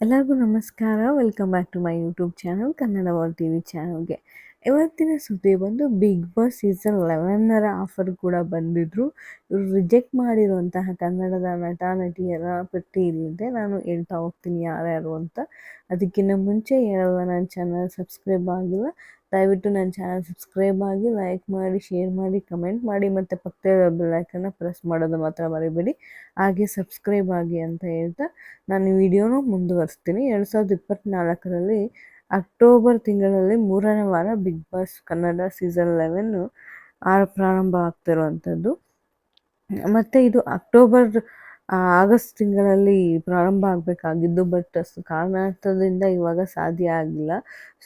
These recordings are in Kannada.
ಎಲ್ಲರಿಗೂ ನಮಸ್ಕಾರ. Welcome back to my YouTube channel Kannada world T V ಚಾನಲ್ಗೆ ಇವತ್ತಿನ ಸುದ್ದಿ ಬಂದು ಬಿಗ್ ಬಾಸ್ ಸೀಸನ್ ಲೆವೆನ್ನರ ಆಫರ್ ಕೂಡ ಬಂದಿದ್ರು. ಇವರು ರಿಜೆಕ್ಟ್ ಮಾಡಿರುವಂತಹ ಕನ್ನಡದ ನಟ ನಟಿಯರ ಪಟ್ಟಿ ಇಲ್ಲಿದೆ ನಾನು ಹೇಳ್ತಾ ಹೋಗ್ತೀನಿ ಯಾರ್ಯಾರು ಅಂತ. ಅದಕ್ಕಿಂತ ಮುಂಚೆ ಯಾರು ನನ್ನ ಚಾನಲ್ ಸಬ್ಸ್ಕ್ರೈಬ್ ಆಗಿಲ್ಲ ದಯವಿಟ್ಟು ನನ್ನ ಚಾನಲ್ ಸಬ್ಸ್ಕ್ರೈಬ್ ಆಗಿ ಲೈಕ್ ಮಾಡಿ, ಶೇರ್ ಮಾಡಿ, ಕಮೆಂಟ್ ಮಾಡಿ ಮತ್ತು ಪಕ್ಕದ ಬೆಲ್ಲೈಕನ್ನ ಪ್ರೆಸ್ ಮಾಡೋದು ಮಾತ್ರ ಮರಿಬೇಡಿ. ಹಾಗೆ ಸಬ್ಸ್ಕ್ರೈಬ್ ಆಗಿ ಅಂತ ಹೇಳ್ತಾ ನಾನು ವಿಡಿಯೋನು ಮುಂದುವರಿಸ್ತೀನಿ. ಎರಡು ಸಾವಿರದ ಇಪ್ಪತ್ತ್ನಾಲ್ಕರಲ್ಲಿ ಅಕ್ಟೋಬರ್ ತಿಂಗಳಲ್ಲಿ ಮೂರನೇ ವಾರ big boss Kannada season eleven ಆರ ಪ್ರಾರಂಭ ಆಗ್ತಿರುವಂಥದ್ದು. ಮತ್ತು ಇದು ಅಕ್ಟೋಬರ್ ಆಗಸ್ಟ್ ತಿಂಗಳಲ್ಲಿ ಪ್ರಾರಂಭ ಆಗಬೇಕಾಗಿದ್ದು ಬಟ್ ಕಾರಣಾಂತರದಿಂದ ಇವಾಗ ಸಾಧ್ಯ ಆಗಿಲ್ಲ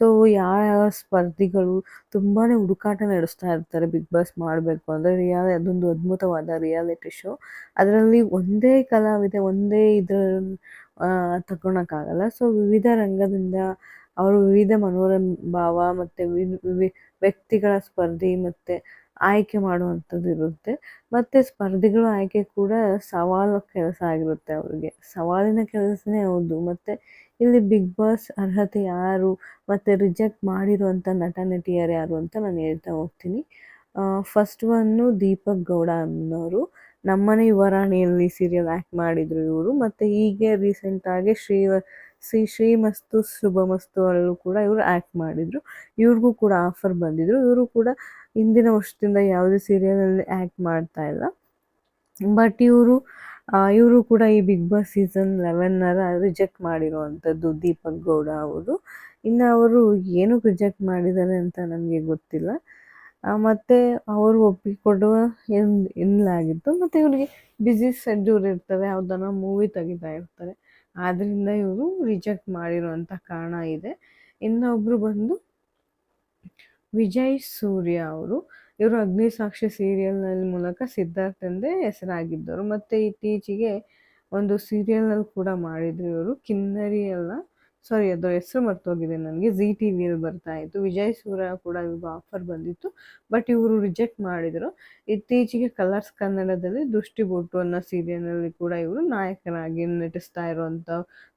ಸೊ ಯಾವ ಸ್ಪರ್ಧಿಗಳು ತುಂಬಾ ಹುಡುಕಾಟ ನಡೆಸ್ತಾ ಇರ್ತಾರೆ ಬಿಗ್ ಬಾಸ್ ಮಾಡಬೇಕು ಅಂದರೆ ರಿಯಾಲ್ ಅದೊಂದು ಅದ್ಭುತವಾದ ರಿಯಾಲಿಟಿ ಶೋ ಅದರಲ್ಲಿ ಒಂದೇ ಕಲಾವಿದೆ, ಒಂದೇ ಇದರ ತಗೊಳಕ್ಕಾಗಲ್ಲ. ಸೊ ವಿವಿಧ ರಂಗದಿಂದ ಅವರು ವಿವಿಧ ಮನೋರಂಭಾವ ಮತ್ತು ವ್ಯಕ್ತಿಗಳ ಸ್ಪರ್ಧಿ ಮತ್ತು ಆಯ್ಕೆ ಮಾಡುವಂಥದ್ದು ಇರುತ್ತೆ. ಮತ್ತು ಸ್ಪರ್ಧಿಗಳು ಆಯ್ಕೆ ಕೂಡ ಸವಾಲು ಕೆಲಸ ಆಗಿರುತ್ತೆ ಅವರಿಗೆ. ಸವಾಲಿನ ಕೆಲಸನೇ ಹೌದು. ಮತ್ತು ಇಲ್ಲಿ ಬಿಗ್ ಬಾಸ್ ಅರ್ಹತೆ ಯಾರು? ಮತ್ತು ರಿಜೆಕ್ಟ್ ಮಾಡಿರುವಂಥ ನಟ ನಟಿಯರು ಯಾರು ಅಂತ ನಾನು ಹೇಳ್ತಾ ಹೋಗ್ತೀನಿ. ಫಸ್ಟ್ ಒನ್ನು ದೀಪಕ್ ಗೌಡ ಅನ್ನೋರು. ನಮ್ಮನೆ ಯುವರಾಣಿಯಲ್ಲಿ ಸೀರಿಯಲ್ ಆ್ಯಕ್ಟ್ ಮಾಡಿದರು ಇವರು. ಮತ್ತು ಹೀಗೆ ರೀಸೆಂಟಾಗಿ ಶ್ರೀ ಶ್ರೀ, ಶ್ರೀಮಸ್ತು, ಶುಭಮಸ್ತು ಅಲ್ಲೂ ಕೂಡ ಇವರು ಆ್ಯಕ್ಟ್ ಮಾಡಿದರು. ಇವ್ರಿಗೂ ಕೂಡ ಆಫರ್ ಬಂದಿದ್ರು. ಇವರು ಕೂಡ ಹಿಂದಿನ ವರ್ಷದಿಂದ ಯಾವುದೇ ಸೀರಿಯಲಲ್ಲಿ ಆ್ಯಕ್ಟ್ ಮಾಡ್ತಾ ಇಲ್ಲ. ಬಟ್ ಇವರು ಇವರು ಕೂಡ ಈ ಬಿಗ್ ಬಾಸ್ ಸೀಸನ್ ಲೆವೆನ್ನರ ರಿಜೆಕ್ಟ್ ಮಾಡಿರುವಂಥದ್ದು ದೀಪಕ್ ಗೌಡ ಅವರು. ಇನ್ನು ಅವರು ಏನು ರಿಜೆಕ್ಟ್ ಮಾಡಿದ್ದಾರೆ ಅಂತ ನಮಗೆ ಗೊತ್ತಿಲ್ಲ. ಮತ್ತು ಅವರು ಒಪ್ಪಿಕೊಡುವ ಎನ್ ಎನ್ನಲಾಗಿತ್ತು ಮತ್ತು ಇವರಿಗೆ ಬ್ಯುಸಿ ಶೆಡ್ಯೂಲ್ ಇರ್ತವೆ ಯಾವುದನ್ನ ಮೂವಿ ತೆಗಿತಾ ಇರ್ತಾರೆ. ಆದ್ದರಿಂದ ಇವರು ರಿಜೆಕ್ಟ್ ಮಾಡಿರುವಂಥ ಕಾರಣ ಇದೆ. ಇನ್ನೊಬ್ಬರು ಬಂದು ವಿಜಯ್ ಸೂರ್ಯ ಅವರು. ಇವರು ಅಗ್ನಿಸಾಕ್ಷಿ ಸೀರಿಯಲ್ನಲ್ಲಿ ಮೂಲಕ ಸಿದ್ಧಾರ್ಥ್ ಎಂದೇ ಹೆಸರಾಗಿದ್ದರು ಮತ್ತು ಇತ್ತೀಚೆಗೆ ಒಂದು ಸೀರಿಯಲ್ನಲ್ಲಿ ಕೂಡ ಮಾಡಿದ್ರು ಇವರು. ಕಿನ್ನರಿ ಅಲ್ಲ. ಸಾರಿ ಅದು ಹೆಸರು ಮರ್ತೋಗಿದೆ ನನಗೆ. ಜಿ ಟಿ ವಿಯಲ್ಲಿ ಬರ್ತಾ ಇತ್ತು. ವಿಜಯ್ ಸೂರ್ಯ ಕೂಡ ಇವಾಗ ಆಫರ್ ಬಂದಿತ್ತು. ಬಟ್ ಇವರು ರಿಜೆಕ್ಟ್ ಮಾಡಿದರು. ಇತ್ತೀಚೆಗೆ ಕಲರ್ಸ್ ಕನ್ನಡದಲ್ಲಿ ದೃಷ್ಟಿ ಬೊಟ್ಟು ಅನ್ನೋ ಸೀರಿಯಲ್ನಲ್ಲಿ ಕೂಡ ಇವರು ನಾಯಕನಾಗಿ ನಟಿಸ್ತಾ ಇರೋವಂಥ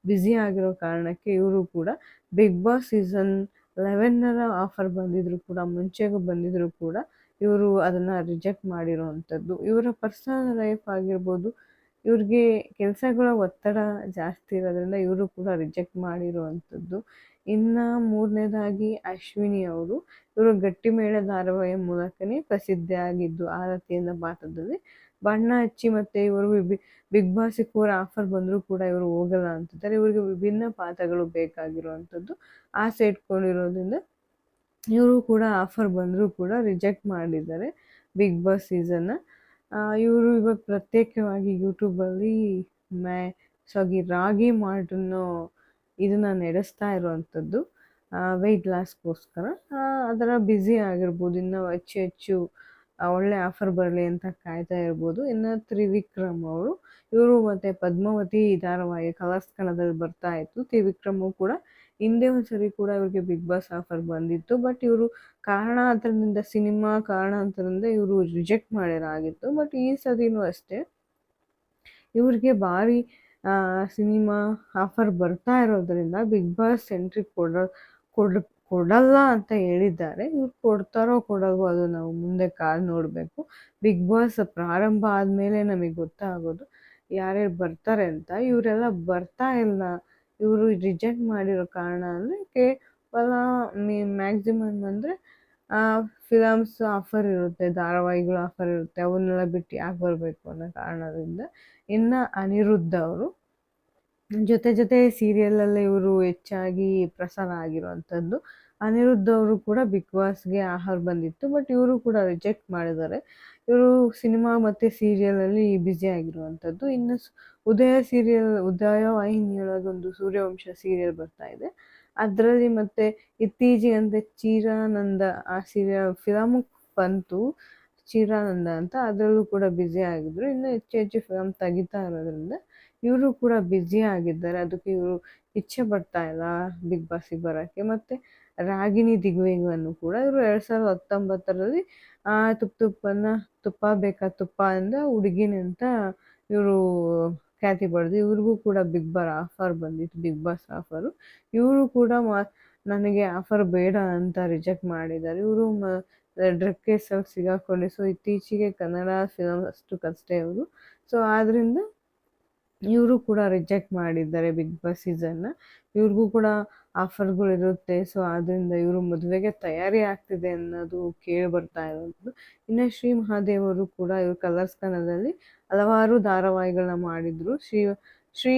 ಬ್ಯುಸಿ ಆಗಿರೋ ಕಾರಣಕ್ಕೆ ಇವರು ಕೂಡ ಬಿಗ್ ಬಾಸ್ ಸೀಸನ್ ಲೆವೆನ್ನರ ಆಫರ್ ಬಂದಿದ್ರು ಕೂಡ, ಮುಂಚೆಗೂ ಬಂದಿದ್ರು ಕೂಡ ಇವರು ಅದನ್ನು ರಿಜೆಕ್ಟ್ ಮಾಡಿರೋವಂಥದ್ದು. ಇವರ ಪರ್ಸನಲ್ ಲೈಫ್ ಆಗಿರ್ಬೋದು, ಇವ್ರಿಗೆ ಕೆಲಸಗಳ ಒತ್ತಡ ಜಾಸ್ತಿ ಇರೋದ್ರಿಂದ ಇವರು ಕೂಡ ರಿಜೆಕ್ಟ್ ಮಾಡಿರುವಂಥದ್ದು. ಇನ್ನು ಮೂರನೇದಾಗಿ ಅಶ್ವಿನಿ ಅವರು, ಇವರು ಗಟ್ಟಿಮೇಳ ಧಾರಾವಾಹಿಯ ಮೂಲಕನೇ ಪ್ರಸಿದ್ಧಿಯಾಗಿದ್ದು, ಆರತಿಯಿಂದ ಪಾತ್ರದಲ್ಲಿ ಬಣ್ಣ ಹಚ್ಚಿ ಮತ್ತೆ ಇವರು ಬಿಗ್ ಬಾಸ್ ಕೂಡ ಆಫರ್ ಬಂದರೂ ಕೂಡ ಇವರು ಹೋಗಲ್ಲ ಅಂತಿದ್ದಾರೆ. ಇವರಿಗೆ ವಿಭಿನ್ನ ಪಾತ್ರಗಳು ಬೇಕಾಗಿರುವಂಥದ್ದು. ಆಸೆ ಇಟ್ಕೊಂಡಿರೋದ್ರಿಂದ ಇವರು ಕೂಡ ಆಫರ್ ಬಂದರೂ ಕೂಡ ರಿಜೆಕ್ಟ್ ಮಾಡಿದ್ದಾರೆ ಬಿಗ್ ಬಾಸ್ ಸೀಸನ್ನ ಇವರು ಇವಾಗ ಪ್ರತ್ಯೇಕವಾಗಿ ಯೂಟ್ಯೂಬಲ್ಲಿ ಮ್ಯಾ ಸಾಗಿ ರಾಗಿ ಮಾರ್ಟನ್ನು ಇದನ್ನು ನಡೆಸ್ತಾ ಇರುವಂಥದ್ದು. ವೆಯ್ಟ್ ಲಾಸ್ಗೋಸ್ಕರ ಅದರ ಬ್ಯುಸಿ ಆಗಿರ್ಬೋದು. ಇನ್ನೂ ಹೆಚ್ಚು ಹೆಚ್ಚು ಒಳ್ಳೆ ಆಫರ್ ಬರಲಿ ಅಂತ ಕಾಯ್ತಾ ಇರ್ಬೋದು. ಇನ್ನು ತ್ರಿವಿಕ್ರಮ್ ಅವರು, ಇವರು ಮತ್ತು ಪದ್ಮಾವತಿ, ಧಾರಾವಾಹಿ, ಕಲರ್ಸ್ ಕನ್ನಡದಲ್ಲಿ ಬರ್ತಾ ಇತ್ತು. ತ್ರಿವಿಕ್ರಮು ಕೂಡ, ಹಿಂದೆ ಒಂದು ಸರಿ ಕೂಡ ಇವರಿಗೆ ಬಿಗ್ ಬಾಸ್ ಆಫರ್ ಬಂದಿತ್ತು. ಬಟ್ ಇವರು ಕಾರಣಾಂತರದಿಂದ, ಸಿನಿಮಾ ಕಾರಣಾಂತರದಿಂದ ಇವರು ರಿಜೆಕ್ಟ್ ಮಾಡಿರಾಗಿತ್ತು ಬಟ್ ಈ ಸದಿನೂ ಅಷ್ಟೇ, ಇವರಿಗೆ ಭಾರಿ ಸಿನಿಮಾ ಆಫರ್ ಬರ್ತಾ ಇರೋದ್ರಿಂದ ಬಿಗ್ ಬಾಸ್ ಎಂಟ್ರಿ ಕೊಡ ಕೊಡ ಕೊಡಲ್ಲ ಅಂತ ಹೇಳಿದ್ದಾರೆ. ಇವ್ರು ಕೊಡ್ತಾರೋ ಕೊಡಲ್ವೋ ಅದು ನಾವು ಮುಂದೆ ಕಾಲ್ ನೋಡಬೇಕು. ಬಿಗ್ ಬಾಸ್ ಪ್ರಾರಂಭ ಆದಮೇಲೆ ನಮಗೆ ಗೊತ್ತಾಗೋದು ಯಾರ್ಯಾರು ಬರ್ತಾರೆ ಅಂತ. ಇವರೆಲ್ಲ ಬರ್ತಾ ಇಲ್ಲ. ಇವರು ರಿಜೆಕ್ಟ್ ಮಾಡಿರೋ ಕಾರಣ ಅಂದರೆ ಕೇವಲ ಮೀ, ಮ್ಯಾಕ್ಸಿಮಮ್ ಅಂದರೆ ಫಿಲಮ್ಸ್ ಆಫರ್ ಇರುತ್ತೆ, ಧಾರಾವಾಹಿಗಳು ಆಫರ್ ಇರುತ್ತೆ, ಅವನ್ನೆಲ್ಲ ಬಿಟ್ಟು ಯಾಕೆ ಬರಬೇಕು ಅನ್ನೋ ಕಾರಣದಿಂದ. ಇನ್ನು ಅನಿರುದ್ಧ ಅವರು ಜೊತೆ ಜೊತೆ ಸೀರಿಯಲಲ್ಲೇ ಇವರು ಹೆಚ್ಚಾಗಿ ಪ್ರಸಾರ ಆಗಿರುವಂಥದ್ದು. ಅನಿರುದ್ಧ ಅವರು ಕೂಡ ಬಿಗ್ ಬಾಸ್ಗೆ ಆಹಾರ ಬಂದಿತ್ತು, ಬಟ್ ಇವರು ಕೂಡ ರಿಜೆಕ್ಟ್ ಮಾಡಿದ್ದಾರೆ. ಇವರು ಸಿನಿಮಾ ಮತ್ತು ಸೀರಿಯಲಲ್ಲಿ ಬ್ಯುಸಿ ಆಗಿರುವಂಥದ್ದು. ಇನ್ನು ಉದಯ ಸೀರಿಯಲ್, ಉದಯ ವಾಹಿನಿಯೊಳಗೊಂದು ಸೂರ್ಯವಂಶ ಸೀರಿಯಲ್ ಬರ್ತಾ ಇದೆ. ಅದರಲ್ಲಿ ಮತ್ತು ಇತ್ತೀಚೆಗೆ ಅಂದರೆ ಚೀರಾನಂದ, ಆ ಸೀರಿಯಲ್ ಫಿಲಮ್ ಬಂತು, ಚೀರಾನಂದ ಅಂತ, ಅದರಲ್ಲೂ ಕೂಡ ಬ್ಯುಸಿ ಆಗಿದ್ರು. ಇನ್ನು ಹೆಚ್ಚು ಹೆಚ್ಚು ಫಿಲಮ್ ತೆಗಿತಾ ಇರೋದ್ರಿಂದ ಇವರು ಕೂಡ ಬ್ಯುಸಿ ಆಗಿದ್ದಾರೆ. ಅದಕ್ಕೆ ಇವರು ಇಚ್ಛೆ ಪಡ್ತಾ ಇಲ್ಲ ಬಿಗ್ ಬಾಸಿಗೆ ಬರೋಕ್ಕೆ. ಮತ್ತು ರಾಗಿಣಿ ದಿಗ್ವೇಗವನ್ನು ಕೂಡ ಇವರು ಎರಡು ಸಾವಿರದ ಹತ್ತೊಂಬತ್ತರಲ್ಲಿ ತುಪ್ಪ ತುಪ್ಪನ ತುಪ್ಪ ಬೇಕಾ ತುಪ್ಪ ಅಂದ ಹುಡುಗಿನಂತ ಇವರು ಖ್ಯಾತಿ ಪಡೆದು ಇವ್ರಿಗೂ ಕೂಡ ಬಿಗ್ ಬಾರ್ ಆಫರ್ ಬಂದಿತ್ತು. ಬಿಗ್ ಬಾಸ್ ಆಫರು ಇವರು ಕೂಡ ಮಾ, ನನಗೆ ಆಫರ್ ಬೇಡ ಅಂತ ರಿಜೆಕ್ಟ್ ಮಾಡಿದ್ದಾರೆ. ಇವರು ಮ ಡ್ರಗ್ ಕೇಸಲ್ಲಿ ಸಿಗಾಕೊಂಡು ಸೊ ಇತ್ತೀಚೆಗೆ ಕನ್ನಡ ಫಿಲಮ್ ಅಷ್ಟು ಕಷ್ಟೇ ಅವರು ಸೊ ಆದ್ದರಿಂದ ಇವರು ಕೂಡ ರಿಜೆಕ್ಟ್ ಮಾಡಿದ್ದಾರೆ ಬಿಗ್ ಬಾಸ್ ಸೀಸನ್ನ ಇವ್ರಿಗೂ ಕೂಡ ಆಫರ್ಗಳಿರುತ್ತೆ ಸೊ ಆದ್ದರಿಂದ ಇವರು ಮದುವೆಗೆ ತಯಾರಿ ಆಗ್ತಿದೆ ಅನ್ನೋದು ಕೇಳಿ ಬರ್ತಾ ಇರೋದು. ಇನ್ನು ಶ್ರೀ ಮಹಾದೇವ್ ಅವರು ಕೂಡ ಇವರು ಕಲರ್ಸ್ ಕನ್ನಡದಲ್ಲಿ ಹಲವಾರು ಧಾರಾವಾಹಿಗಳನ್ನ ಮಾಡಿದ್ರು. ಶ್ರೀ ಶ್ರೀ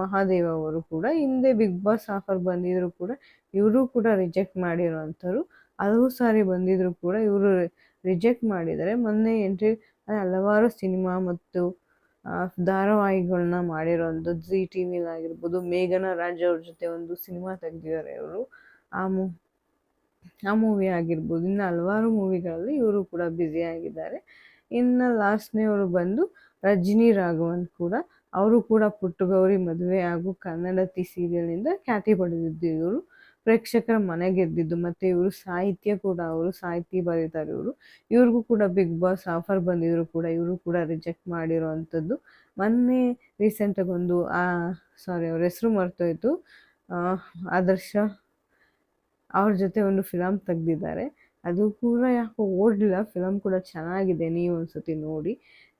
ಮಹಾದೇವ ಅವರು ಕೂಡ ಹಿಂದೆ ಬಿಗ್ ಬಾಸ್ ಆಫರ್ ಬಂದಿದ್ರು ಕೂಡ ಇವರು ಕೂಡ ರಿಜೆಕ್ಟ್ ಮಾಡಿರೋವಂಥವ್ರು ಹಲವು ಸಾರಿ ಬಂದಿದ್ರು ಕೂಡ ಇವರು ರಿಜೆಕ್ಟ್ ಮಾಡಿದ್ದಾರೆ. ಮೊನ್ನೆ ಎಂಟ್ರಿ ಹಲವಾರು ಸಿನಿಮಾ ಮತ್ತು ಧಾರಾವಾಹಿಗಳನ್ನ ಮಾಡಿರೋವಂಥ ಜಿ ಟಿ ವಿಲಾಗಿರ್ಬೋದು ಮೇಘನ ರಾಜ್ ಅವ್ರ ಜೊತೆ ಒಂದು ಸಿನಿಮಾ ತೆಗೆದಿದ್ದಾರೆ ಇವರು ಆ ಮೂ, ಆ ಮೂವಿ ಆಗಿರ್ಬೋದು, ಇನ್ನು ಹಲವಾರು ಮೂವಿಗಳಲ್ಲಿ ಇವರು ಕೂಡ ಆಗಿದ್ದಾರೆ. ಇನ್ನು ಲಾಸ್ಟ್ನೇವರು ಬಂದು ರಜನಿ ರಾಘವನ್ ಕೂಡ, ಅವರು ಕೂಡ ಪುಟ್ಟಗೌರಿ ಮದುವೆ ಹಾಗೂ ಕನ್ನಡತಿ ಸೀರಿಯಲ್ನಿಂದ ಖ್ಯಾತಿ ಪಡೆದಿದ್ದು ಇವರು. ಪ್ರೇಕ್ಷಕರ ಮನೆಗೆದ್ದಿದ್ದು ಮತ್ತು ಇವರು ಸಾಹಿತ್ಯ ಕೂಡ, ಅವರು ಸಾಹಿತಿ ಬರೀತಾರೆ ಇವರು. ಇವ್ರಿಗೂ ಕೂಡ ಬಿಗ್ ಬಾಸ್ ಆಫರ್ ಬಂದಿದ್ರು ಕೂಡ, ಇವರು ಕೂಡ ರಿಜೆಕ್ಟ್ ಮಾಡಿರೋ ಅಂಥದ್ದು ಮೊನ್ನೆ ರೀಸೆಂಟಾಗಿ ಒಂದು ಸಾರಿ ಅವ್ರ ಹೆಸರು ಮರ್ತೋಯ್ತು. ಆದರ್ಶ ಅವ್ರ ಜೊತೆ ಒಂದು ಫಿಲಮ್ ತೆಗ್ದಿದ್ದಾರೆ. ಅದು ಕೂಡ ಯಾಕೋ ಓಡಲಿಲ್ಲ ಫಿಲಮ್ ಕೂಡ ಚೆನ್ನಾಗಿದೆ, ನೀವು ಒಂದ್ಸತಿ ನೋಡಿ.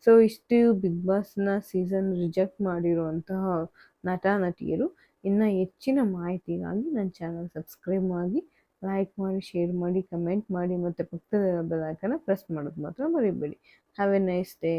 ಸೊ ಇಷ್ಟು ಬಿಗ್ ಬಾಸ್ನ ಸೀಸನ್ ರಿಜೆಕ್ಟ್ ಮಾಡಿರುವಂತಹ ನಟ ನಟಿಯರು ಇನ್ನು ಹೆಚ್ಚಿನ ಮಾಹಿತಿಗಾಗಿ ನನ್ನ ಚಾನಲ್ ಸಬ್ಸ್ಕ್ರೈಬ್ ಮಾಡಿ ಲೈಕ್ ಮಾಡಿ ಶೇರ್ ಮಾಡಿ ಕಮೆಂಟ್ ಮಾಡಿ ಮತ್ತು ಪಕ್ಕದ ಬೆಲ್ ಪ್ರೆಸ್ ಮಾಡೋದು ಮಾತ್ರ ಮರಿಬೇಡಿ. Have A nice day